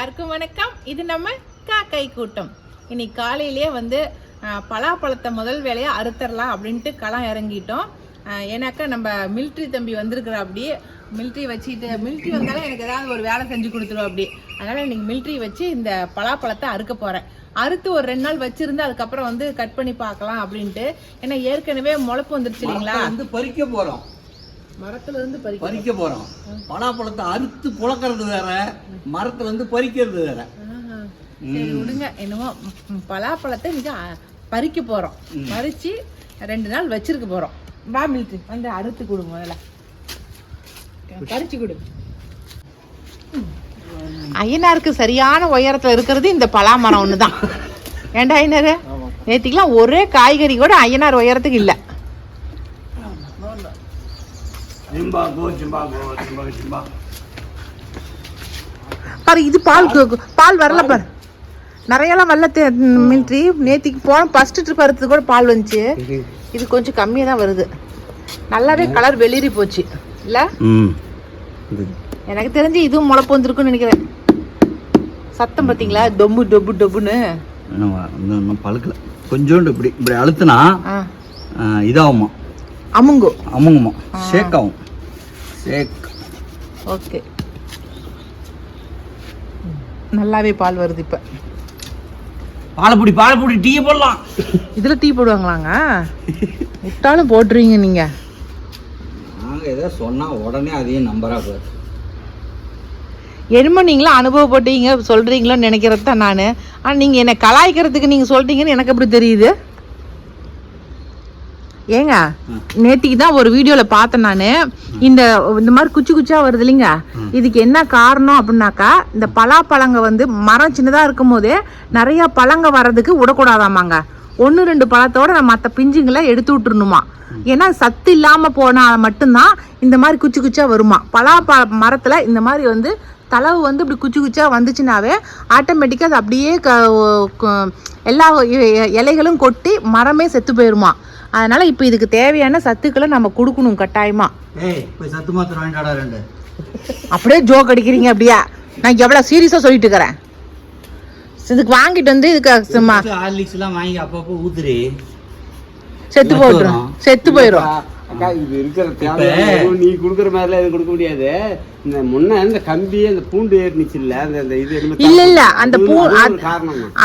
வணக்கம். இது நம்ம காக்கை கூட்டம். இன்னைக்கு காலையிலேயே வந்து பலாப்பழத்தை முதல் வேலையை அறுத்தரலாம் அப்படின்ட்டு களம் இறங்கிட்டோம். ஏன்னாக்கா நம்ம மிலிட்ரி தம்பி வந்திருக்கிற அப்படி மிலிட்ரி வச்சுட்டு மிலிட்ரி வந்தாலும் எனக்கு ஏதாவது ஒரு வேலை செஞ்சு கொடுத்துரும் அப்படி. அதனால் இன்னைக்கு மிலிட்ரி வச்சு இந்த பலாப்பழத்தை அறுக்க போகிறேன் அறுத்து ஒரு ரெண்டு நாள் வச்சிருந்து அதுக்கப்புறம் வந்து கட் பண்ணி பார்க்கலாம் அப்படின்ட்டு. ஏன்னா ஏற்கனவே முளைப்பு வந்துருச்சு இல்லைங்களா? வந்து பறிக்க போகிறோம் மரத்துல இருந்து பறிக்க பறிக்க போறோம் பலாப்பழத்தை அறுத்து புழக்கிறது வேற மரத்துல இருந்து பறிக்கிறது வேற. விடுங்க. என்னமோ பலாப்பழத்தை அ, பறிக்க போறோம். பறிச்சு ரெண்டு நாள் வச்சிருக்க போறோம். வா மில்ட்ரி. வந்து அறுத்து கொடு முதல்ல. பறிச்சு கொடு. ஐயனாருக்கு சரியான உயரத்துல இருக்கிறது இந்த பலாமரம் ஒண்ணுதான். ஏன்டா ஐயனாரு? நேத்திக்கெல்லாம் ஒரே காய்கறி கூட ஐயனார் உயரத்துக்கு இல்ல. ஜிம்பா ஜிம்பா பாரு இது பால் பால் வரல பாரு. நிறையலாம் வரல மில்ட்ரி. நேத்திக்கு போன ஃபர்ஸ்ட் ட்ரிப் அறுத்தது கூட பால் வந்துச்சு. இது கொஞ்சம் கம்மியாக தான் வருது. நல்லாவே கலர் வெளிரி போச்சு. இல்ல? ம். எனக்கு தெரிஞ்சு இதுவும் முளைப்பு வந்திருக்குன்னு நினைக்கிறேன். சத்தம் பார்த்தீங்களா டொம்பு டொப்பு டொப்புன்னு பழுக்கல. கொஞ்சோண்டு இப்படி இப்படி அழுத்துனா இதாகுமா? அமுங்கு. அமுங்குமா? ஷேக் ஆகும் ஷேக். ஓகே. நல்லாவே பால் வருது இப்போ. பாலப்பொடி பாலப்பொடி டீயை போடலாம். இதில் டீ போடுவாங்களாங்க? விட்டாலும் போட்டுருவீங்க நீங்கள் நாங்க ஏதோ சொன்னா உடனே அதையும் நம்பரா போய் என்னமோ நீங்களும் அனுபவப்பட்டீங்க சொல்கிறீங்களோன்னு நினைக்கிறது தான் நான். ஆனால் நீங்கள் என்னை கலாய்க்கிறதுக்கு நீங்கள் சொல்லிட்டீங்கன்னு எனக்கு எப்படி தெரியுது? ஏங்க நேத்திக்கு தான் ஒரு வீடியோவில் பார்த்தேன் நான். இந்த இந்த மாதிரி குச்சி குச்சா வருது இல்லைங்க. இதுக்கு என்ன காரணம் அப்படின்னாக்கா இந்த பலாப்பழங்க வந்து மரம் சின்னதாக இருக்கும் போதே நிறையா பழங்க வர்றதுக்கு விடக்கூடாதாமாங்க. ஒன்று ரெண்டு பழத்தோட நம்ம மற்ற பிஞ்சுங்களை எடுத்து விட்டுறணுமா. ஏன்னா சத்து இல்லாமல் போனால் மட்டும்தான் இந்த மாதிரி குச்சி குச்சா வருமா. பலாப்பழ மரத்தில் இந்த மாதிரி வந்து தளவு வந்து இப்படி குச்சி குச்சா வந்துச்சுனாவே ஆட்டோமேட்டிக்காக அது அப்படியே க எல்லா இலைகளும் கொட்டி மரமே செத்து போயிருமா. அதனால இப்போ இதுக்கு தேவையான சத்துக்களை நம்ம கொடுக்கணும் கட்டாயமா. ஏய் போய் சத்து மாத்திரம் வாங்கிட்டாடா ரெண்டு. அப்படியே ஜோக் அடிக்கிறீங்க அப்படியா? நான் எவ்வளோ சீரியஸாக சொல்லிட்டு இருக்கிறேன். இதுக்கு வாங்கிட்டு வந்து இதுக்கு சும்மா ஹார்லிக்ஸ் எல்லாம் வாங்கி அப்பப்போ ஊத்துரு செத்து போட்டுரும் செத்து போயிடும் அக்கா இது இருக்கிற தேவை நீ கொடுக்குற மாதிரிலாம் எதுவும் கொடுக்க முடியாது. இந்த முன்ன இந்த கம்பி அந்த பூண்டு ஏறினுச்சு இல்ல அந்த இது இல்ல இல்ல அந்த பூ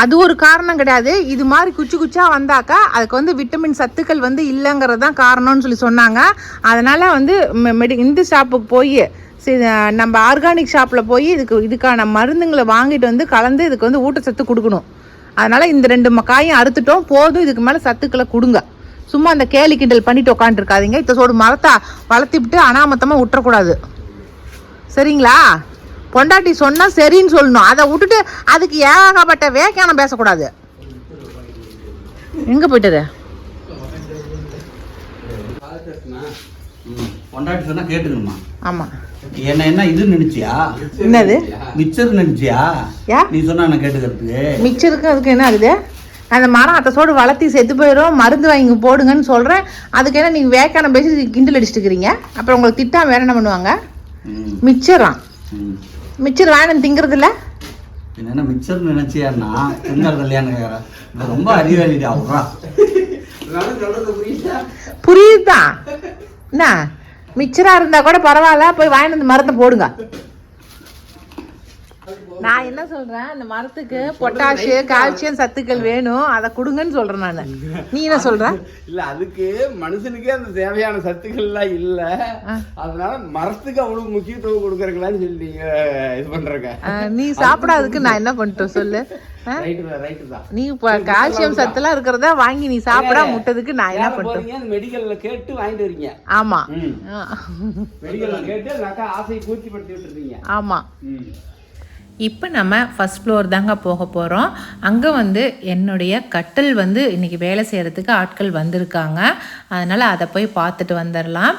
அது ஒரு அது- காரணம் கிடையாது. இது மாதிரி குச்சி குச்சா வந்தாக்கா அதுக்கு வந்து விட்டமின் சத்துக்கள் வந்து இல்லைங்கிறது தான் காரணம்னு சொல்லி சொன்னாங்க. அதனால வந்து மெ- மெடி இந்த ஷாப்புக்கு போய் நம்ம ஆர்கானிக் ஷாப்பில் போய் இதுக்கு இதுக்கான மருந்துங்களை வாங்கிட்டு வந்து கலந்து இதுக்கு வந்து ஊட்டச்சத்து கொடுக்கணும். அதனால இந்த ரெண்டு காயும் அறுத்துட்டோம். போதும் இதுக்கு மேலே சத்துக்களை கொடுங்க. சும்மா அந்த கேலி கிண்டல் பண்ணிட்டு உட்காந்துருக்காதீங்க இத்த சோடு மரத்தா வளர்த்திவிட்டு அனாமத்தமாக விட்டுறக்கூடாது சரிங்களா? பொண்டாட்டி சொன்னா சரின்னு சொல்லணும். அதை விட்டுட்டு அதுக்கு ஏகப்பட்ட வேக்கானம் பேசக்கூடாது. எங்க போயிட்டது? ம், பொண்டாட்டி சொன்னா கேட்டுக்கணுமா? ஆமா. என்ன என்ன இது நினைச்சியா? என்னது? மிக்சர் நினைச்சியா? நீ சொன்னா கேட்டுக்கிறதுக்கு. மிக்சருக்கு அதுக்கு என்ன ஆகுது? அந்த மரம் அத்தை சோடு வளர்த்தி செத்து போயிடும் மருந்து வாங்கி போடுங்கன்னு சொல்றேன். அதுக்கு என்ன நீங்க வேக்கானம் பேசி கிண்டல் அடிச்சுட்டு இருக்கிறீங்க அப்புறம் உங்களுக்கு திட்டாம வேற என்ன பண்ணுவாங்க? ம், மிக்சராம் ம். மிக்சர் வாங்கினு திங்கிறது இல்ல பின்ன என்ன மிக்சர் நினைச்சியான்னா திங்கிறது இல்லையான்னு ரொம்ப அறிவாளிடா அவரா புரியுதுதான் என்ன? மிச்சரா இருந்தா கூட பரவாயில்ல போய் வாங்கிட்டு வந்து மரத்தை போடுங்க. நான் என்ன சொல்றேன்? அந்த மரத்துக்கு பொட்டாஷு கால்சியம் சத்துக்கள் வேணும். அதை கொடுங்கன்னு சொல்றேன் நான். நீ என்ன சொல்ற? இல்ல அதுக்கு மனுஷனுக்கே அந்த தேவையான சத்துக்கள் எல்லாம் இல்ல அதனால மரத்துக்கு அவ்வளவு முக்கியத்துவம் கொடுக்கறீங்களான்னு சொல்லி இது பண்றங்க. நீ சாப்பிடாததுக்கு நான் என்ன பண்ணிட்டோம் சொல்லு. நீ கால்சியம் சத்துலாம் இருக்கிறதா வாங்கி நீ சாப்பிடா முட்டதுக்கு நான் என்ன போறீங்க மெடிக்கல்ல கேட்டு வாங்கிட்டு வரீங்க. ஆமா. மெடிக்கல்ல கேட்டு ஆசையை பூர்த்தி படுத்தி விட்டுருக்கீங்க ஆமா இப்போ நம்ம ஃபஸ்ட் ஃப்ளோர் தாங்க போக போகிறோம் அங்கே வந்து என்னுடைய கட்டில் வந்து இன்றைக்கி வேலை செய்கிறதுக்கு ஆட்கள் வந்திருக்காங்க. அதனால் அதை போய் பார்த்துட்டு வந்துடலாம்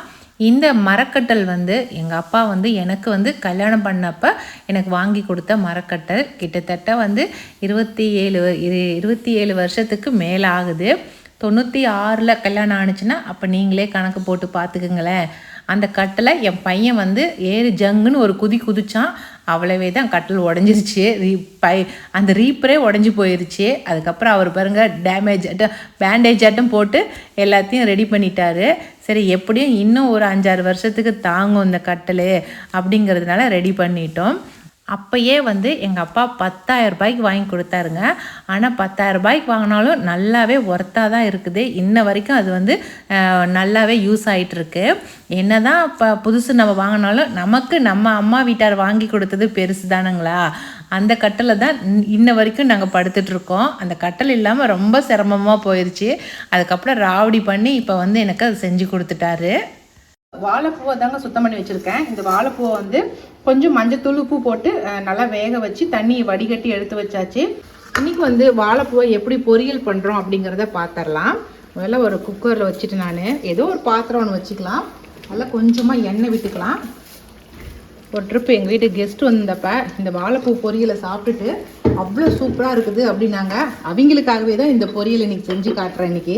இந்த மரக்கட்டல் வந்து எங்கள் அப்பா வந்து எனக்கு வந்து கல்யாணம் பண்ணப்போ எனக்கு வாங்கி கொடுத்த மரக்கட்டல். கிட்டத்தட்ட வந்து இருபத்தி ஏழு இரு இருபத்தி ஏழு வருஷத்துக்கு மேலே ஆகுது. தொண்ணூற்றி ஆறில் கல்யாணம் ஆணுச்சுன்னா அப்போ நீங்களே கணக்கு போட்டு பார்த்துக்குங்களேன். அந்த கட்டில் என் பையன் வந்து ஏறு ஜங்குன்னு ஒரு குதி குதிச்சான். அவ்வளவே தான் கட்டில் உடஞ்சிருச்சு. ரீ பை அந்த ரீப்பரே உடஞ்சி போயிருச்சு. அதுக்கப்புறம் அவர் பாருங்க டேமேஜ் ஆட்டம் பேண்டேஜ் ஆட்டம் போட்டு எல்லாத்தையும் ரெடி பண்ணிட்டாரு. சரி எப்படியும் இன்னும் ஒரு அஞ்சாறு வருஷத்துக்கு தாங்கும் இந்த கட்டில் அப்படிங்கிறதுனால ரெடி பண்ணிட்டோம். அப்பயே வந்து எங்கள் அப்பா பத்தாயிரம் ரூபாய்க்கு வாங்கி கொடுத்தாருங்க. ஆனால் பத்தாயிரம் ரூபாய்க்கு வாங்கினாலும் நல்லாவே ஒர்த்தாக தான் இருக்குது. இன்ன வரைக்கும் அது வந்து நல்லாவே யூஸ் ஆகிட்டுருக்கு என்ன தான் இப்போ புதுசு நம்ம வாங்கினாலும் நமக்கு நம்ம அம்மா வீட்டார் வாங்கி கொடுத்தது பெருசு தானுங்களா? அந்த கட்டில் தான் இன்- இன்ன வரைக்கும் நாங்கள் படுத்துட்ருக்கோம் அந்த கட்டல் இல்லாமல் ரொம்ப சிரமமாக போயிடுச்சு அதுக்கப்புறம் ராவடி பண்ணி இப்போ வந்து எனக்கு அது செஞ்சு கொடுத்துட்டாரு. வாழைப்பூவை தாங்க சுத்தம் பண்ணி வச்சுருக்கேன். இந்த வாழைப்பூவை வந்து கொஞ்சம் மஞ்சத்தூள் உப்பு போட்டு நல்லா வேக வச்சு தண்ணியை வடிகட்டி எடுத்து வச்சாச்சு. இன்னைக்கு வந்து வாழைப்பூவை எப்படி பொரியல் பண்ணுறோம் அப்படிங்கிறத பார்த்துடலாம் முதல்ல ஒரு குக்கரில் வச்சுட்டு நான் ஏதோ ஒரு பாத்திரம் ஒன்று வச்சுக்கலாம். நல்லா கொஞ்சமாக எண்ணெய் விட்டுக்கலாம். ஒரு ட்ரிப் எங்கள் வீட்டு கெஸ்ட் வந்தப்ப இந்த வாழைப்பூ பொரியலை சாப்பிட்டுட்டு அவ்வளோ சூப்பராக இருக்குது அப்படின்னாங்க. அவங்களுக்காகவே தான் இந்த பொரியல் இன்றைக்கி செஞ்சு காட்டுறேன் இன்னைக்கு.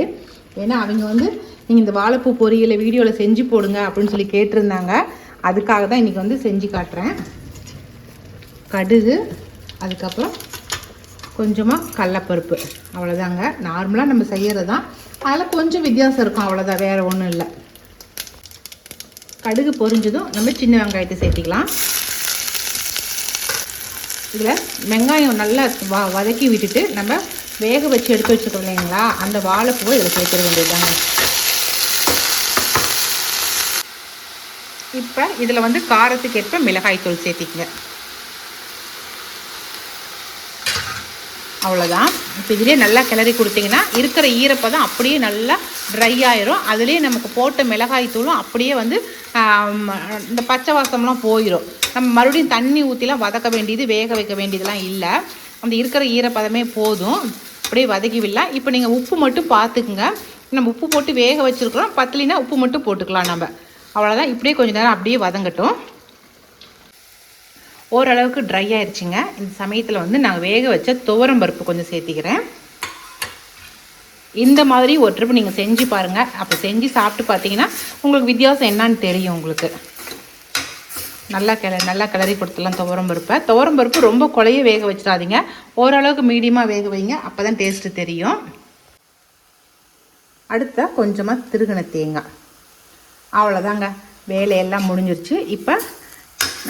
ஏன்னா அவங்க வந்து நீங்கள் இந்த வாழைப்பூ பொரியலை வீடியோவில் செஞ்சு போடுங்க அப்படின்னு சொல்லி கேட்டிருந்தாங்க. அதுக்காக தான் இன்னைக்கு வந்து செஞ்சு காட்டுறேன். கடுகு அதுக்கப்புறம் கொஞ்சமாக கடலப்பருப்பு. அவ்வளோதாங்க நார்மலாக நம்ம செய்கிறது தான் அதில் கொஞ்சம் வித்தியாசம் இருக்கும். அவ்வளோதான் வேறு ஒன்றும் இல்லை. கடுகு பொரிஞ்சதும் நம்ம சின்ன வெங்காயத்தை சேர்த்திக்கலாம். இதில் வெங்காயம் நல்லா வ வதக்கி விட்டுட்டு நம்ம வேக வச்சு எடுத்து வச்சுக்கோ இல்லைங்களா? அந்த வாழைப்பூவை இதில் சேர்த்துட வேண்டியதுதாங்க. இப்போ இதில் வந்து காரத்துக்கு ஏற்ப மிளகாய் சேர்த்திக்கங்க. அவ்வளோதான் இப்போ இதிலே நல்லா கிளறி கொடுத்தீங்கன்னா இருக்கிற ஈரப்பதம் அப்படியே நல்லா ட்ரை ஆயிரும். அதுலேயே நமக்கு போட்ட மிளகாய் தூளும் அப்படியே வந்து இந்த பச்சை வாசம்லாம் போயிடும் நம்ம மறுபடியும் தண்ணி ஊற்றிலாம் வதக்க வேண்டியது வேக வைக்க வேண்டியதுலாம் இல்லை. அந்த இருக்கிற ஈரப்பதமே போதும். அப்படியே வதக்கி விடலாம் இப்போ நீங்கள் உப்பு மட்டும் பார்த்துக்குங்க நம்ம உப்பு போட்டு வேக வச்சுருக்குறோம். பத்தலினா உப்பு மட்டும் போட்டுக்கலாம் நம்ம. அவ்வளோதான் இப்படியே கொஞ்சம் நேரம் அப்படியே வதங்கட்டும். ஓரளவுக்கு ட்ரை ஆயிடுச்சுங்க இந்த சமயத்தில் வந்து நான் வேக வச்ச துவரம் பருப்பு கொஞ்சம் சேர்த்திக்கிறேன். இந்த மாதிரி ஒரு ட்ரிப் நீங்கள் செஞ்சு பாருங்கள் அப்போ செஞ்சு சாப்பிட்டு பார்த்தீங்கன்னா உங்களுக்கு வித்தியாசம் என்னன்னு தெரியும் உங்களுக்கு. நல்லா கிள நல்லா கிளறி கொடுத்துடலாம் துவரம் பருப்பை. துவரம் பருப்பு ரொம்ப குழைய வேக வச்சிடாதீங்க. ஓரளவுக்கு மீடியமாக வேக வைங்க. அப்போ தான் டேஸ்ட்டு தெரியும். அடுத்த கொஞ்சமாக திருகின தேங்காய். அவ்வளோதாங்க வேலையெல்லாம் முடிஞ்சிருச்சு. இப்போ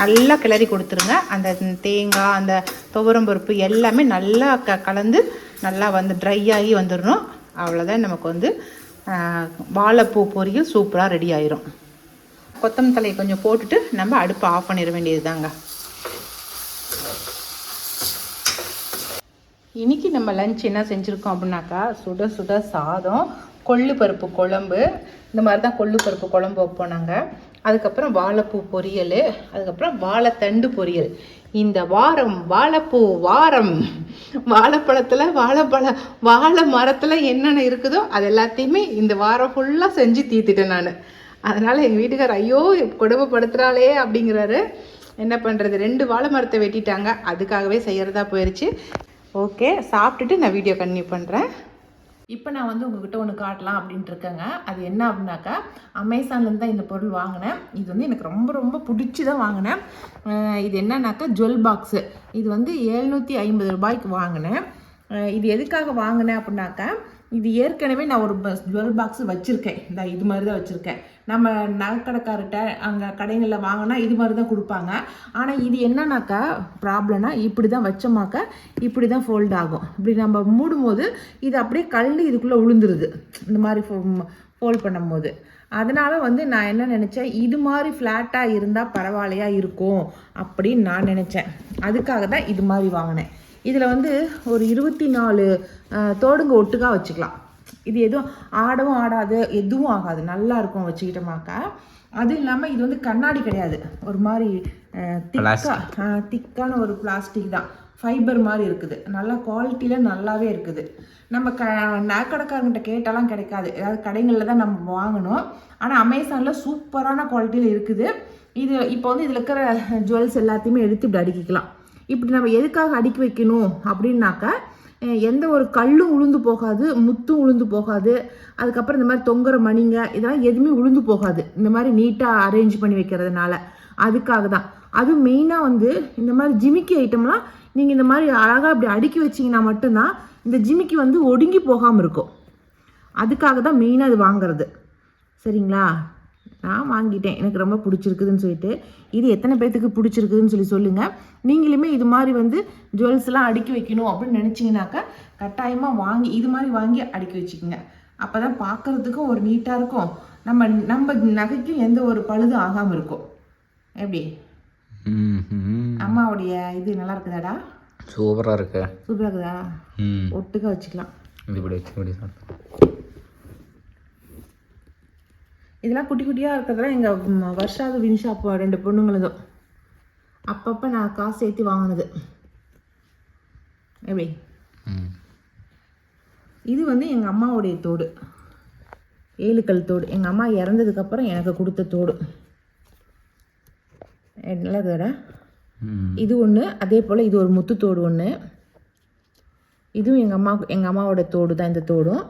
நல்லா கிளறி கொடுத்துருங்க. அந்த தேங்காய் அந்த துவரம் பருப்பு எல்லாமே நல்லா க கலந்து நல்லா வந்து ட்ரை ஆகி வந்துடணும் அவ்வளோதான் நமக்கு வந்து வாழைப்பூ பொரியல் சூப்பராக ரெடி ஆயிரும். கொத்தமல்லி தலையை கொஞ்சம் போட்டுட்டு நம்ம அடுப்பை ஆஃப் பண்ணிட வேண்டியது தாங்க இன்றைக்கி நம்ம லஞ்ச் என்ன செஞ்சுருக்கோம் அப்படின்னாக்கா சுட சுட சாதம் கொள்ளு பருப்பு குழம்பு இந்த மாதிரி தான் கொள்ளு பருப்பு குழம்பு வைப்போம் நாங்கள் அதுக்கப்புறம் வாழைப்பூ பொரியல் அதுக்கப்புறம் வாழைத்தண்டு பொரியல். இந்த வாரம் வாழைப்பூ வாரம். வாழைப்பழத்தில் வாழைப்பழ வாழை மரத்தில் என்னென்ன இருக்குதோ அது எல்லாத்தையுமே இந்த வாரம் ஃபுல்லாக செஞ்சு தீர்த்துட்டேன் நான். அதனால் எங்கள் வீட்டுக்கார் ஐயோ கொடுமைப்படுத்துகிறாளே அப்படிங்கிறாரு. என்ன பண்ணுறது ரெண்டு வாழை மரத்தை வெட்டிட்டாங்க. அதுக்காகவே செய்கிறதா போயிடுச்சு ஓகே சாப்பிட்டுட்டு நான் வீடியோ கன்டினியூ பண்ணுறேன் இப்போ நான் வந்து உங்ககிட்ட ஒன்று காட்டலாம் அப்படின்ட்டு இருக்கேங்க. அது என்ன அப்படின்னாக்கா அமேசான்லேருந்து தான் இந்த பொருள் வாங்கினேன். இது வந்து எனக்கு ரொம்ப ரொம்ப பிடிச்சி தான் வாங்கினேன் இது என்னன்னாக்கா ஜுவல் பாக்ஸு. இது வந்து எழுநூற்றி ஐம்பது ரூபாய்க்கு வாங்கினேன். இது எதுக்காக வாங்கினேன் அப்படின்னாக்கா இது ஏற்கனவே நான் ஒரு ஜுவல் பாக்ஸ் வச்சுருக்கேன். இந்த இது மாதிரி தான் வச்சுருக்கேன். நம்ம நகைக்கடைக்கார்கிட்ட அங்கே கடைகளில் வாங்கினா இது மாதிரி தான் கொடுப்பாங்க. ஆனால் இது என்னன்னாக்கா ப்ராப்ளம்னா இப்படி தான் வச்சோமாக்கா இப்படி தான் ஃபோல்ட் ஆகும். இப்படி நம்ம மூடும்போது இது அப்படியே கல் இதுக்குள்ளே விழுந்துருது இந்த மாதிரி ஃபோல்ட் பண்ணும்போது. அதனால் வந்து நான் என்ன நினச்சேன் இது மாதிரி ஃப்ளாட்டாக இருந்தால் பரவாயில்லையா இருக்கும் அப்படின்னு நான் நினச்சேன். அதுக்காக தான் இது மாதிரி வாங்கினேன். இதில் வந்து ஒரு இருபத்தி நாலு தோடுங்க ஒட்டுக்கா வச்சுக்கலாம். இது எதுவும் ஆடவும் ஆடாது எதுவும் ஆகாது. நல்லா இருக்கும் வச்சுக்கிட்டோமாக்கா. அதுவும் இல்லாமல் இது வந்து கண்ணாடி கிடையாது. ஒரு மாதிரி திக்கா திக்கான ஒரு பிளாஸ்டிக் தான். ஃபைபர் மாதிரி இருக்குது. நல்லா குவாலிட்டியில் நல்லாவே இருக்குது. நம்ம க நகைக்கடைக்காரங்கிட்ட கேட்டாலாம் கிடைக்காது. ஏதாவது கடைகளில் தான் நம்ம வாங்கணும். ஆனால் அமேசானில் சூப்பரான குவாலிட்டியில் இருக்குது. இது இப்போ வந்து இதில் இருக்கிற ஜுவல்ஸ் எல்லாத்தையுமே எடுத்து இப்படி அடுக்கிக்கலாம். இப்படி நம்ம எதுக்காக அடுக்கி வைக்கணும் அப்படின்னாக்கா எந்த ஒரு கல்லும் உளுந்து போகாது முத்தும் உளுந்து போகாது அதுக்கப்புறம் இந்த மாதிரி தொங்குற மணிங்க இதெல்லாம் எதுவுமே உளுந்து போகாது. இந்த மாதிரி நீட்டாக அரேஞ்ச் பண்ணி வைக்கிறதுனால. அதுக்காக தான். அதுவும் மெயினாக வந்து இந்த மாதிரி ஜிமிக்கி ஐட்டம்லாம் நீங்கள் இந்த மாதிரி அழகாக அப்படி அடுக்கி வச்சிங்கன்னா மட்டும்தான் இந்த ஜிமிக்கி வந்து ஒடுங்கி போகாமல் இருக்கும். அதுக்காக தான் மெயினாக அது வாங்குறது. சரிங்களா? நான் வாங்கிட்டேன். எனக்கு ரொம்ப பிடிச்சிருக்குதுன்னு சொல்லிட்டு. இது எத்தனை பேர்த்துக்கு பிடிச்சிருக்குதுன்னு சொல்லி சொல்லுங்கள் நீங்களுமே இது மாதிரி வந்து ஜுவல்ஸ்லாம் அடுக்கி வைக்கணும் அப்படின்னு நினச்சிங்கனாக்கா கட்டாயமாக வாங்கி இது மாதிரி வாங்கி அடுக்கி வச்சுக்கோங்க. அப்போ தான் பார்க்குறதுக்கும் ஒரு நீட்டாக இருக்கும். நம்ம நம்ம நகைக்கும் எந்த ஒரு பழுதும் ஆகாமல் இருக்கும். எப்படி? அம்மாவுடைய இது நல்லா இருக்குதாடா? சூப்பராக இருக்கு. சூப்பராக இருக்குதா? ஒட்டுக்க வச்சுக்கலாம். இப்படி வச்சு இப்படி இதெல்லாம் குட்டி குட்டியாக இருக்கிறதெல்லாம் எங்கள் வருஷாவது வின் ஷாப் ரெண்டு பொண்ணுங்களுதும். அப்பப்போ நான் காசு ஏற்றி வாங்கினது. எப்படி? இது வந்து எங்கள் அம்மாவுடைய தோடு. ஏழுக்கல் தோடு. எங்கள் அம்மா இறந்ததுக்கப்புறம் எனக்கு கொடுத்த தோடு. நல்லா இருக்குதாடா ம். இது ஒன்று அதே போல் இது ஒரு முத்து தோடு ஒன்று இதுவும் எங்கள் அம்மா எங்கள் அம்மாவோட தோடு தான் இந்த தோடும்.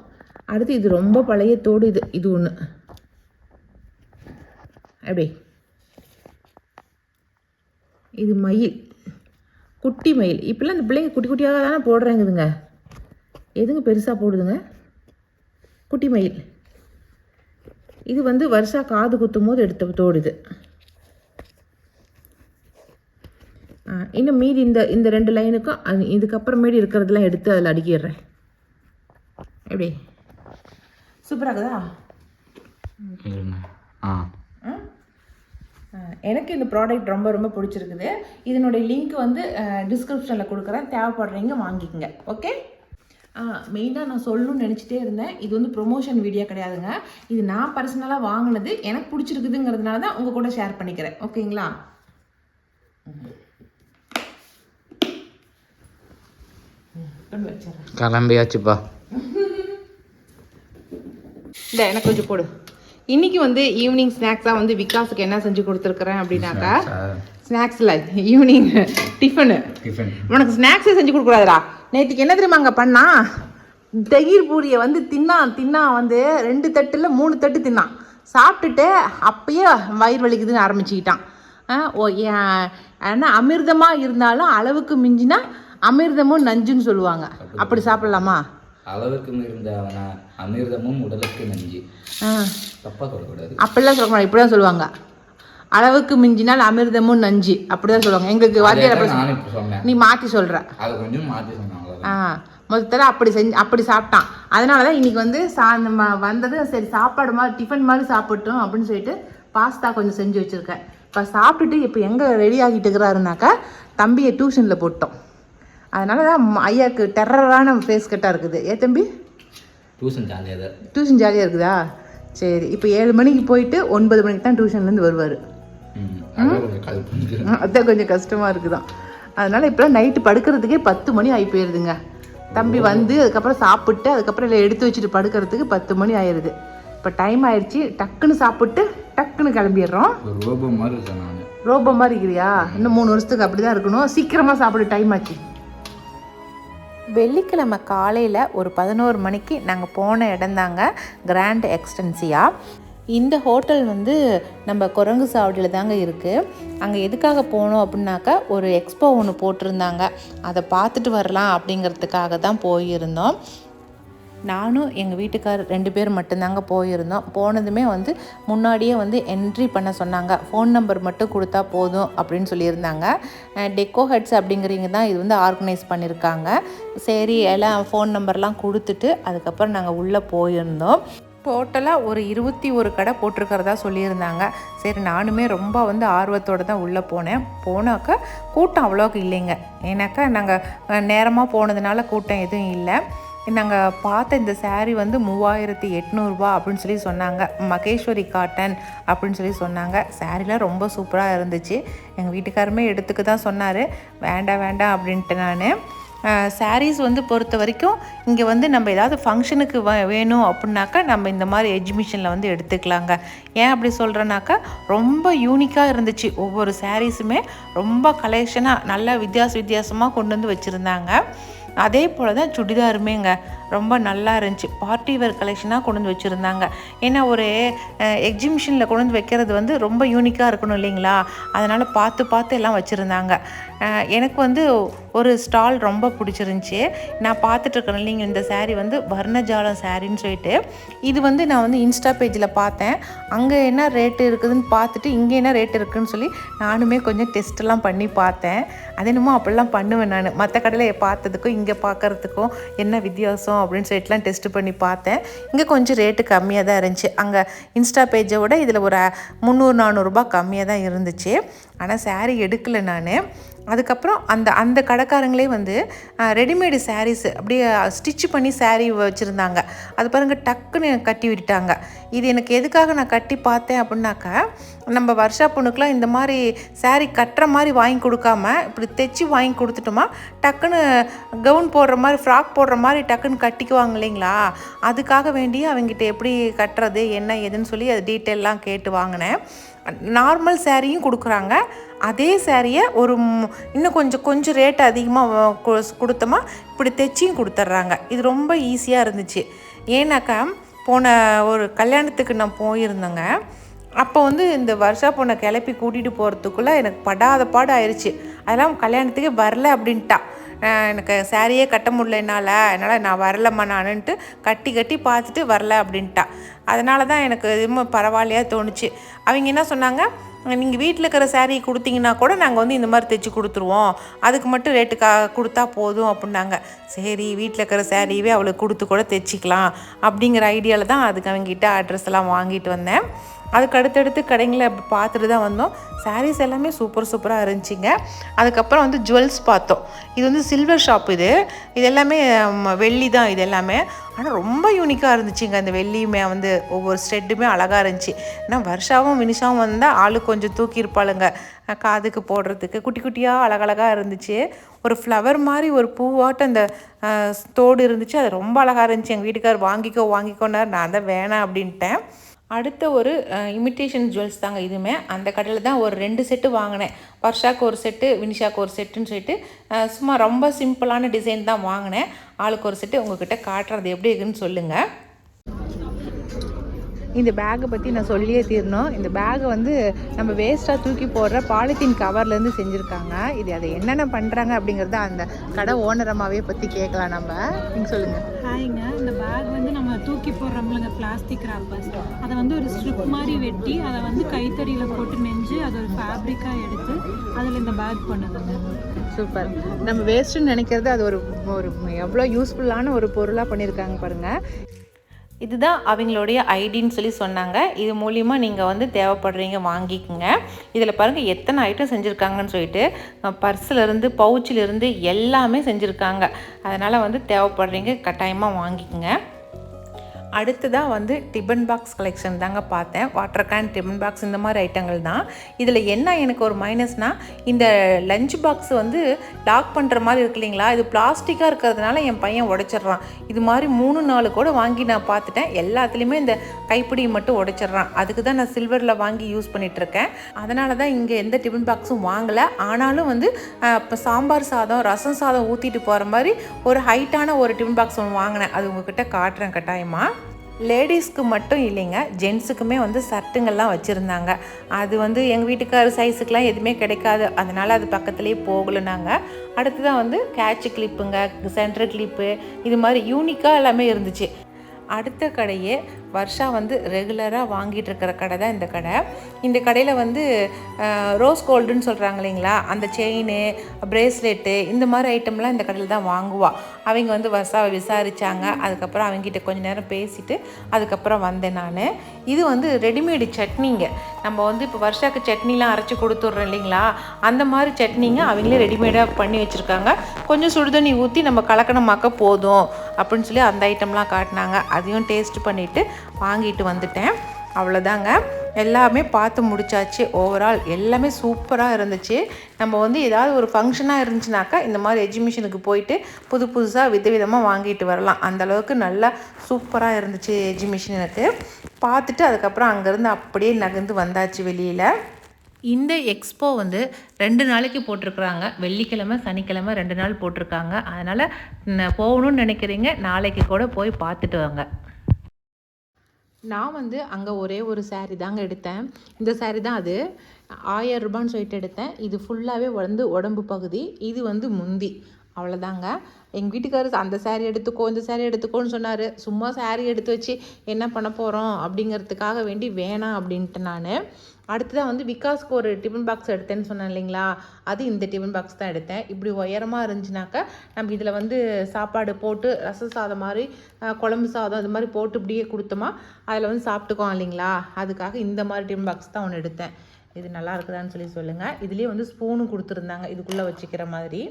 அடுத்து இது ரொம்ப பழைய தோடு இது இது ஒன்று அப்படி இது மயில். குட்டி மயில். இப்போல்லாம் இந்த பிள்ளைங்க குட்டி குட்டியாக தானே போடுறேங்குதுங்க. எதுங்க பெருசாக போடுதுங்க? குட்டி மயில். இது வந்து வருஷா காது குத்தும் போது எடுத்த தோடுது. இன்னும் மீதி இந்த இந்த ரெண்டு லைனுக்கும் அது இதுக்கப்புறமேடி இருக்கிறதெல்லாம் எடுத்து அதில் அடுக்கிடுறேன். எப்படி சூப்பராக இருக்குதா? ஆ, எனக்கு இந்த ப்ராடக்ட் ரொம்ப ரொம்ப பிடிச்சிருக்குது. இதனுடைய லிங்க் வந்து டிஸ்கிரிப்ஷனில் கொடுக்குறேன். தேவைப்படுறீங்க வாங்கிக்கோங்க. ஓகே மெயினாக நான் சொல்லணும்னு நினச்சிட்டே இருந்தேன். இது வந்து ப்ரொமோஷன் வீடியோ கிடையாதுங்க. இது நான் பர்சனலாக வாங்கினது எனக்கு பிடிச்சிருக்குதுங்கிறதுனால தான் உங்கள் கூட ஷேர் பண்ணிக்கிறேன். ஓகேங்களா கிளம்பியாச்சுப்பா. இந்த எனக்கு கொஞ்சம் போடு. இன்னைக்கு வந்து ஈவினிங் ஸ்நாக்ஸாக வந்து விகாஸுக்கு என்ன செஞ்சு கொடுத்துருக்குறேன் அப்படின்னாக்கா ஸ்நாக்ஸில் ஈவினிங் டிஃபனு டிஃபன் உனக்கு ஸ்நாக்ஸே செஞ்சு கொடுக்கூடாதுடா நேற்றுக்கு என்ன தெரியுமா அங்கே பண்ணா? தயிர் பூரியை வந்து தின்னான் தின்னா வந்து ரெண்டு தட்டில் மூணு தட்டு தின்னான் சாப்பிட்டுட்டு அப்பயே வயிறு வலிக்குதுன்னு ஆரம்பிச்சுக்கிட்டான். ஆ, ஓ ஏன் ஏன்னா அமிர்தமாக இருந்தாலும் அளவுக்கு மிஞ்சினா அமிர்தமும் நஞ்சுன்னு சொல்லுவாங்க. அப்படி சாப்பிடலாமா? அளவுக்கு மிகுந்த அவனா அமிர்தமும் உடலுக்கு நஞ்சு தப்பா சொல்லக்கூடாது. அப்படிலாம் சொல்லக்கூடாது இப்படி தான் சொல்லுவாங்க. அளவுக்கு மிஞ்சினால் அமிர்தமும் நஞ்சு. அப்படி தான் சொல்லுவாங்க எங்களுக்கு வாத்தியார் நீ மாற்றி சொல்கிற அதை கொஞ்சம் மாற்றி சொன்னாங்க ஆ. அப்படி செஞ்சு அப்படி சாப்பிட்டான். அதனால தான் இன்னைக்கு வந்து சா வந்தது சரி சாப்பாடு மாதிரி டிஃபன் மாதிரி சாப்பிட்டோம் அப்படின்னு சொல்லிட்டு பாஸ்தா கொஞ்சம் செஞ்சு வச்சுருக்கேன். இப்போ சாப்பிட்டுட்டு இப்போ எங்கே ரெடி ஆகிட்டு இருக்கிறாருனாக்கா தம்பியை டியூஷனில் போட்டோம். அதனால தான் ஐயாக்கு டெரரான ஃபேஸ் கட்டாக இருக்குது. ஏ தம்பி? டியூஷன் ஜாலியாக டியூஷன் ஜாலியாக இருக்குதா? சரி இப்போ ஏழு மணிக்கு போயிட்டு ஒன்பது மணிக்கு தான் டியூஷன்லேருந்து வருவார். அதான் கொஞ்சம் கஷ்டமாக இருக்குதான். அதனால இப்போலாம் நைட்டு படுக்கிறதுக்கே பத்து மணி ஆகி போயிருதுங்க. தம்பி வந்து அதுக்கப்புறம் சாப்பிட்டு அதுக்கப்புறம் இல்லை எடுத்து வச்சுட்டு படுக்கிறதுக்கு பத்து மணி ஆயிடுது இப்போ டைம் ஆயிடுச்சு டக்குன்னு சாப்பிட்டு டக்குன்னு கிளம்பிடுறோம். ஒரு ரோபோ மாதிரி ரோபோ மாதிரி இருக்கிறியா? இன்னும் மூணு வருஷத்துக்கு அப்படி தான் இருக்கணும். சீக்கிரமாக சாப்பிட டைம் ஆச்சு. வெள்ளிக்கிழமை காலையில் ஒரு பதினோரு மணிக்கு நாங்கள் போன இடம்தாங்க கிராண்ட் எக்ஸ்டென்சியாக இந்த ஹோட்டல் வந்து நம்ம குரங்கு சாவடியில் தாங்க இருக்குது அங்கே எதுக்காக போனோம் அப்படின்னாக்கா ஒரு எக்ஸ்போ ஒன்று போட்டிருந்தாங்க. அதை பார்த்துட்டு வரலாம் அப்படிங்கிறதுக்காக தான் போயிருந்தோம். நானும் எங்கள் வீட்டுக்கார் ரெண்டு பேர் மட்டும்தாங்க போயிருந்தோம். போனதுமே வந்து முன்னாடியே வந்து என்ட்ரி பண்ண சொன்னாங்க. ஃபோன் நம்பர் மட்டும் கொடுத்தா போதும் அப்படின்னு சொல்லியிருந்தாங்க. டெக்கோ ஹெட்ஸ் அப்படிங்கிறவங்க தான் இது வந்து ஆர்கனைஸ் பண்ணியிருக்காங்க. சரி எல்லாம் ஃபோன் நம்பர்லாம் கொடுத்துட்டு அதுக்கப்புறம் நாங்கள் உள்ளே போயிருந்தோம். டோட்டலாக ஒரு இருபத்தி ஒரு கடை போட்டிருக்கிறதா சொல்லியிருந்தாங்க. சரி நானுமே ரொம்ப வந்து ஆர்வத்தோடு தான் உள்ளே போனேன். போனாக்கா கூட்டம் அவ்வளோக்கு இல்லைங்க. ஏன்னாக்கா நாங்கள் நேரமாக போனதுனால கூட்டம் எதுவும் இல்லை. நாங்கள் பார்த்த இந்த சேரீ வந்து மூவாயிரத்தி எட்நூறுபா அப்படின்னு சொல்லி சொன்னாங்க. மகேஸ்வரி காட்டன் அப்படின்னு சொல்லி சொன்னாங்க. சாரீலாம் ரொம்ப சூப்பராக இருந்துச்சு. எங்கள் வீட்டுக்காருமே எடுத்துக்க தான் சொன்னார். வேண்டாம் வேண்டாம் அப்படின்ட்டு நான். சாரீஸ் வந்து பொறுத்த வரைக்கும் இங்கே வந்து நம்ம ஏதாவது ஃபங்க்ஷனுக்கு வ வேணும் அப்படின்னாக்கா நம்ம இந்த மாதிரி எக்ஸிபிஷனில் வந்து எடுத்துக்கலாங்க. ஏன் அப்படி சொல்கிறேன்னாக்கா ரொம்ப யூனிக்காக இருந்துச்சு. ஒவ்வொரு சாரீஸுமே ரொம்ப கலெக்ஷனாக நல்லா வித்தியாச வித்தியாசமாக கொண்டு வந்து வச்சுருந்தாங்க. அதே போல் தான் சுடிதாருமேங்க. ரொம்ப நல்லா இருந்துச்சு. பார்ட்டி வேர் கலெக்ஷனாக கொண்டு வந்து வச்சுருந்தாங்க. ஏன்னா ஒரு எக்ஸிபிஷனில் கொண்டு வந்து வைக்கிறது வந்து ரொம்ப யூனிக்காக இருக்கணும் இல்லைங்களா? அதனால் பார்த்து பார்த்து எல்லாம் வச்சுருந்தாங்க. எனக்கு வந்து ஒரு ஸ்டால் ரொம்ப பிடிச்சிருந்துச்சி. நான் பார்த்துட்ருக்கேன் இல்லைங்க இந்த saree வந்து வர்ணஜாலம் சாரின்னு சொல்லிட்டு. இது வந்து நான் வந்து இன்ஸ்டா பேஜில் பார்த்தேன். அங்கே என்ன ரேட்டு இருக்குதுன்னு பார்த்துட்டு இங்கே என்ன ரேட் இருக்குதுன்னு சொல்லி நானுமே கொஞ்சம் டெஸ்ட்டெல்லாம் பண்ணி பார்த்தேன். அது என்னமோ அப்படிலாம் பண்ணுவேன் நான். மற்ற கடையில் பார்த்ததுக்கும் இங்கே பார்க்கறதுக்கும் என்ன வித்தியாசம்? அப்படின்னு சொல்லிட்டுலாம் டெஸ்ட் பண்ணி பார்த்தேன். இங்கே கொஞ்சம் ரேட்டு கம்மியாக தான் இருந்துச்சு. அங்கே இன்ஸ்டா பேஜை விட இதில் ஒரு முந்நூறு நானூறுரூபா கம்மியாக தான் இருந்துச்சு. ஆனால் saree எடுக்கலை நான். அதுக்கப்புறம் அந்த அந்த கடைக்காரங்களே வந்து ரெடிமேடு சாரீஸ் அப்படியே ஸ்டிச் பண்ணி சாரீ வச்சுருந்தாங்க. அது பாருங்கள் டக்குன்னு கட்டி விட்டுட்டாங்க. இது எனக்கு எதுக்காக நான் கட்டி பார்த்தேன் அப்படின்னாக்கா நம்ம வருஷா பொண்ணுக்கெலாம் இந்த மாதிரி சாரீ கட்டுற மாதிரி வாங்கி கொடுக்காம இப்படி தைச்சி வாங்கி கொடுத்துட்டோமா டக்குன்னு கவுன் போடுற மாதிரி ஃப்ராக் போடுற மாதிரி டக்குன்னு கட்டிக்குவாங்க இல்லைங்களா? அதுக்காக வேண்டி அவங்ககிட்ட எப்படி கட்டுறது என்ன ஏதுன்னு சொல்லி அது டீட்டெயிலெலாம் கேட்டு வாங்கினேன். நார்மல் சேரீயும் கொடுக்குறாங்க. அதே சேரீயை ஒரு இன்னும் கொஞ்சம் கொஞ்சம் ரேட் அதிகமாக கொடுத்தோமா இப்படி தைச்சியும் கொடுத்துட்றாங்க. இது ரொம்ப ஈஸியாக இருந்துச்சு. ஏன்னாக்கா போன ஒரு கல்யாணத்துக்கு நான் போயிருந்தேங்க. அப்போ வந்து இந்த வருஷா பொண்ணை கிளப்பி கூட்டிகிட்டு போகிறதுக்குள்ளே எனக்கு படாத பாடு ஆயிடுச்சு அதெல்லாம் கல்யாணத்துக்கே வரல அப்படின்ட்டா. எனக்கு சாரியே கட்ட முடியல என்னால் என்னால் நான் வரலம்மா நானுன்ட்டு கட்டி கட்டி பார்த்துட்டு வரல அப்படின்ட்டா. அதனால தான் எனக்கு இன்னும் பரவாயில்லையா தோணுச்சு. அவங்க என்ன சொன்னாங்க? நீங்கள் வீட்டில் இருக்கிற saree கொடுத்தீங்கன்னா கூட நாங்கள் வந்து இந்த மாதிரி தைச்சி கொடுத்துருவோம். அதுக்கு மட்டும் ரேட்டு கா கொடுத்தா போதும் அப்படின்னாங்க. சரி வீட்டில் இருக்கிற சாரீவே அவளுக்கு கொடுத்து கூட தைச்சிக்கலாம் அப்படிங்கிற ஐடியாவில் தான் அதுக்கு அவங்ககிட்ட அட்ரஸ் எல்லாம் வாங்கிட்டு வந்தேன். அதுக்கு அடுத்தடுத்து கடைங்களை அப்படி பார்த்துட்டு தான் வந்தோம். சாரீஸ் எல்லாமே சூப்பர் சூப்பராக இருந்துச்சுங்க. அதுக்கப்புறம் வந்து ஜுவல்ஸ் பார்த்தோம். இது வந்து சில்வர் ஷாப் இது. இது எல்லாமே வெள்ளி தான் இது எல்லாமே. ஆனால் ரொம்ப யூனிக்காக இருந்துச்சுங்க. அந்த வெள்ளியுமே வந்து ஒவ்வொரு ஸ்டெட்டுமே அழகாக இருந்துச்சு. ஏன்னா வருஷாவும் வினிஷாவும் வந்தால் ஆளு கொஞ்சம் தூக்கியிருப்பாளுங்க காதுக்கு போடுறதுக்கு குட்டி குட்டியாக அழகழகாக இருந்துச்சு. ஒரு ஃப்ளவர் மாதிரி ஒரு பூவாட்டம் அந்த தோடு இருந்துச்சு. அது ரொம்ப அழகாக இருந்துச்சு. எங்கள் வீட்டுக்கார் வாங்கிக்கோ வாங்கிக்கோன்னார். நான் தான் வேணாம் அப்படின்ட்டேன். அடுத்த ஒரு இமிட்டேஷன் ஜுவல்ஸ் தாங்க இதுவுமே. அந்த கடையில் தான் ஒரு ரெண்டு செட்டு வாங்கினேன். வர்ஷாக்கு ஒரு செட்டு வினிஷாக்கு ஒரு செட்டுன்னு சொல்லிட்டு சும்மா ரொம்ப சிம்பிளான டிசைன் தான் வாங்கினேன். ஆளுக்கு ஒரு செட்டு உங்ககிட்ட காட்டுறது எப்படி இருக்குன்னு சொல்லுங்கள் இந்த பேக்கை பற்றி நான் சொல்லியே தீரணும். இந்த பேக்கை வந்து நம்ம வேஸ்ட்டாக தூக்கி போடுற பாலித்தீன் கவர்லேருந்து செஞ்சுருக்காங்க. இது அதை என்னென்ன பண்ணுறாங்க அப்படிங்கிறத அந்த கடை ஓனரமாவே பற்றி கேட்கலாம் நம்ம. நீங்கள் சொல்லுங்கள் ஹாய்ங்க. இந்த பேக் வந்து நம்ம தூக்கி போடுறோம்லங்க பிளாஸ்டிக் ராப்பர்ஸ் அதை வந்து ஒரு ஸ்ட்ரிப் மாதிரி வெட்டி அதை வந்து கைத்தறியில் போட்டு நெஞ்சு அதை ஒரு ஃபேப்ரிக்காக எடுத்து அதில் இந்த பேக் பண்ணுதுங்க. சூப்பர் நம்ம வேஸ்ட்டுன்னு நினைக்கிறது அது ஒரு ஒரு எவ்வளோ யூஸ்ஃபுல்லான ஒரு பொருளாக பண்ணியிருக்காங்க பாருங்கள் இதுதான் அவங்களுடைய ஐடின்னு சொல்லி சொன்னாங்க. இது மூலிமா நீங்கள் வந்து தேவைப்படுறீங்க வாங்கிக்கோங்க. இதில் பாருங்கள் எத்தனை ஐட்டம் செஞ்சுருக்காங்கன்னு சொல்லிட்டு பர்ஸ்லேருந்து பவுச்சிலேருந்து எல்லாமே செஞ்சுருக்காங்க. அதனால் வந்து தேவைப்படுறீங்க கட்டாயமாக வாங்கிக்கோங்க. அடுத்ததாக வந்து டிபன் பாக்ஸ் கலெக்ஷன் தாங்க பார்த்தேன். வாட்டர் கேன் டிபன் பாக்ஸ் இந்த மாதிரி ஐட்டங்கள் தான். இதில் என்ன எனக்கு ஒரு மைனஸ்னால் இந்த லஞ்ச் பாக்ஸ் வந்து லாக் பண்ணுற மாதிரி இருக்கு இல்லைங்களா? இது பிளாஸ்டிக்காக இருக்கிறதுனால என் பையன் உடைச்சிட்றான். இது மாதிரி மூணு நாலு கூட வாங்கி நான் பார்த்துட்டேன். எல்லாத்துலேயுமே இந்த கைப்பிடியை மட்டும் உடைச்சிட்றான். அதுக்கு தான் நான் சில்வரில் வாங்கி யூஸ் பண்ணிகிட்ருக்கேன் அதனால தான் இங்கே எந்த டிஃபன் பாக்ஸும் வாங்கலை. ஆனாலும் வந்து இப்போ சாம்பார் சாதம் ரசம் சாதம் ஊற்றிட்டு போகிற மாதிரி ஒரு ஹைட்டான ஒரு டிஃபன் பாக்ஸ் ஒன்று வாங்கினேன். அது உங்ககிட்ட காட்டுறேன் கட்டாயமாக லேடிஸ்க்கு மட்டும் இல்லைங்க ஜென்ஸுக்குமே வந்து சர்ட்டுங்கள்லாம் வச்சுருந்தாங்க. அது வந்து எங்கள் வீட்டுக்கார சைஸுக்கெலாம் எதுவுமே கிடைக்காது. அதனால் அது பக்கத்துலேயே போகலைனாங்க. அடுத்ததான் வந்து கேட்ச் கிளிப்புங்க சென்டர் கிளிப்பு இது மாதிரி யூனிக்காக எல்லாமே இருந்துச்சு. அடுத்த கடையே வர்ஷா வந்து ரெகுலராக வாங்கிட்டு இருக்கிற கடை தான் இந்த கடை. இந்த கடையில் வந்து ரோஸ் கோல்டுன்னு சொல்கிறாங்க இல்லைங்களா? அந்த செயின் பிரேஸ்லெட்டு இந்த மாதிரி ஐட்டம்லாம் இந்த கடையில் தான் வாங்குவாள் அவங்க வந்து வர்ஷாவை விசாரித்தாங்க அதுக்கப்புறம் அவங்ககிட்ட கொஞ்ச நேரம் பேசிட்டு அதுக்கப்புறம் வந்தேன் நான். இது வந்து ரெடிமேடு சட்னிங்க. நம்ம வந்து இப்போ வருஷாக்கு சட்னிலாம் அரைச்சி கொடுத்துட்றோம் இல்லைங்களா? அந்த மாதிரி சட்னிங்க அவங்களே ரெடிமேடாக பண்ணி வச்சுருக்காங்க. கொஞ்சம் சுடுதண்ணி ஊற்றி நம்ம கலக்கணமாக்க போதும். அப்படின்னு சொல்லி அந்த ஐட்டம்லாம் காட்டினாங்க. அதையும் டேஸ்ட் பண்ணிவிட்டு வாங்கிட்டு வந்துட்டேன். அவ்வளோதாங்க எல்லாமே பார்த்து முடிச்சாச்சு. ஓவரால் எல்லாமே சூப்பராக இருந்துச்சு. நம்ம வந்து ஏதாவது ஒரு ஃபங்க்ஷனாக இருந்துச்சுனாக்கா இந்த மாதிரி எஜிபிஷனுக்கு போயிட்டு புது புதுசாக விதவிதமாக வாங்கிட்டு வரலாம். அந்த அளவுக்கு நல்லா சூப்பராக இருந்துச்சு எஜிபிஷன் எனக்கு. பார்த்துட்டு அதுக்கப்புறம் அங்கேருந்து அப்படியே நகர்ந்து வந்தாச்சு வெளியில். இந்த எக்ஸ்போ வந்து ரெண்டு நாளைக்கு போட்டிருக்கிறாங்க. வெள்ளிக்கிழமை சனிக்கிழமை ரெண்டு நாள் போட்டிருக்காங்க. அதனால் போகணும்னு நினைக்கிறீங்க. நாளைக்கு கூட போய் பார்த்துட்டு வாங்க. நான் வந்து அங்கே ஒரே ஒரு saree தாங்க எடுத்தேன். இந்த saree தான் அது. ஆயிரம் ரூபான்னு சொல்லிட்டு எடுத்தேன். இது ஃபுல்லாகவே வந்து உடம்பு பகுதி. இது வந்து முந்தி. அவ்வளோதாங்க எங்கள் வீட்டுக்காரர் அந்த saree எடுத்துக்கோ இந்த saree எடுத்துக்கோன்னு சொன்னார். சும்மா saree எடுத்து வச்சு என்ன பண்ண போகிறோம் அப்படிங்கிறதுக்காக வேண்டி வேணாம் அப்படின்ட்டு நான். அடுத்ததாக வந்து விகாஸ்க்கு ஒரு டிஃபன் பாக்ஸ் எடுத்தேன்னு சொன்னேன் இல்லைங்களா? அது இந்த டிஃபன் பாக்ஸ் தான் எடுத்தேன். இப்படி உயரமாக இருந்துச்சுனாக்கா நம்ம இதில் வந்து சாப்பாடு போட்டு ரச சாதம் மாதிரி குழம்பு சாதம் அது மாதிரி போட்டு இப்படியே கொடுத்தோமா அதில் வந்து சாப்பிட்டுக்கோம் இல்லைங்களா? அதுக்காக இந்த மாதிரி டிஃபன் பாக்ஸ் தான் ஒன்று எடுத்தேன். இது நல்லா இருக்குதான்னு சொல்லி சொல்லுங்கள் இதுலேயே வந்து ஸ்பூனும் கொடுத்துருந்தாங்க. இதுக்குள்ளே வச்சுக்கிற மாதிரி.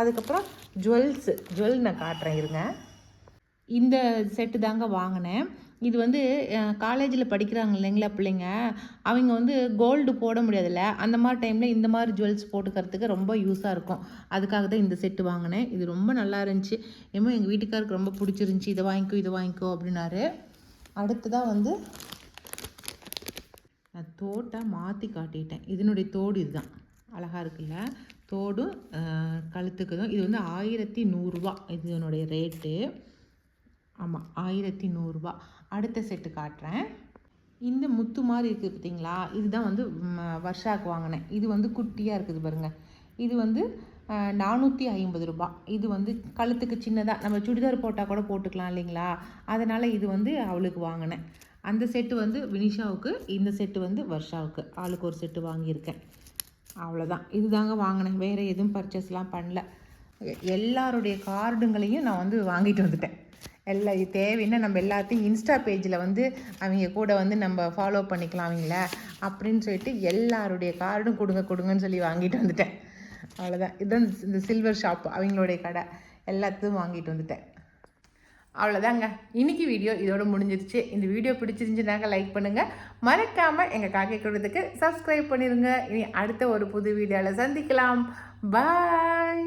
அதுக்கப்புறம் ஜுவல்ஸு ஜுவல் நான் காட்டுறேன் இருங்க. இந்த செட்டு தாங்க வாங்கினேன். இது வந்து காலேஜில் படிக்கிறாங்க இல்லைங்களா பிள்ளைங்க அவங்க வந்து கோல்டு போட முடியாதுல்ல. அந்த மாதிரி டைமில் இந்த மாதிரி ஜுவல்ஸ் போட்டுக்கிறதுக்கு ரொம்ப யூஸாக இருக்கும். அதுக்காக தான் இந்த செட்டு வாங்கினேன். இது ரொம்ப நல்லா இருந்துச்சு. ஏமோ எங்கள் வீட்டுக்காருக்கு ரொம்ப பிடிச்சிருந்துச்சி. இதை வாங்கிக்கோ இதை வாங்கிக்கோ அப்படின்னாரு. அடுத்ததாக வந்து நான் தோட்டை மாற்றி காட்டிட்டேன். இதனுடைய தோடு இதுதான். அழகாக இருக்குல்ல? தோடும் கழுத்துக்குதும் இது வந்து ஆயிரத்தி நூறுரூவா இதனுடைய ரேட்டு ஆமாம் ஆயிரத்தி நூறுரூவா அடுத்த செட்டு காட்டுறேன். இந்த முத்து மாதிரி இருக்குது பார்த்தீங்களா இதுதான் வந்து வருஷாவுக்கு வாங்கினேன். இது வந்து குட்டியாக இருக்குது பாருங்கள் இது வந்து நானூற்றி ஐம்பது ரூபா. இது வந்து கழுத்துக்கு சின்னதாக நம்ம சுடிதார் போட்டால் கூட போட்டுக்கலாம் இல்லைங்களா? அதனால் இது வந்து அவளுக்கு வாங்கினேன். அந்த செட்டு வந்து வினிஷாவுக்கு இந்த செட்டு வந்து வர்ஷாவுக்கு. ஆளுக்கு ஒரு செட்டு வாங்கியிருக்கேன். அவ்வளோதான் இதுதாங்க வாங்கினேன். வேறு எதுவும் பர்ச்சேஸ்லாம் பண்ணல. எல்லாருடைய கார்டுங்களையும் நான் வந்து வாங்கிட்டு வந்துட்டேன். எல்லா இது தேவைன்னா நம்ம எல்லாத்தையும் இன்ஸ்டா பேஜில் வந்து அவங்க கூட வந்து நம்ம ஃபாலோ பண்ணிக்கலாம் அவங்கள அப்படின்னு சொல்லிட்டு எல்லாருடைய கார்டும் கொடுங்க கொடுங்கன்னு சொல்லி வாங்கிட்டு வந்துட்டேன். அவ்வளோதான் இதுதான் இந்த சில்வர் ஷாப் அவங்களுடைய கடை. எல்லாத்தையும் வாங்கிட்டு வந்துட்டேன். அவ்வளோதாங்க இன்னைக்கு வீடியோ இதோட முடிஞ்சிருச்சு. இந்த வீடியோ பிடிச்சிருந்துச்சுனாங்க லைக் பண்ணுங்கள் மறக்காமல் எங்கள் காக்கை கூடத்துக்கு சப்ஸ்கிரைப் பண்ணிடுங்க இனி அடுத்த ஒரு புது வீடியோவில் சந்திக்கலாம். பாய்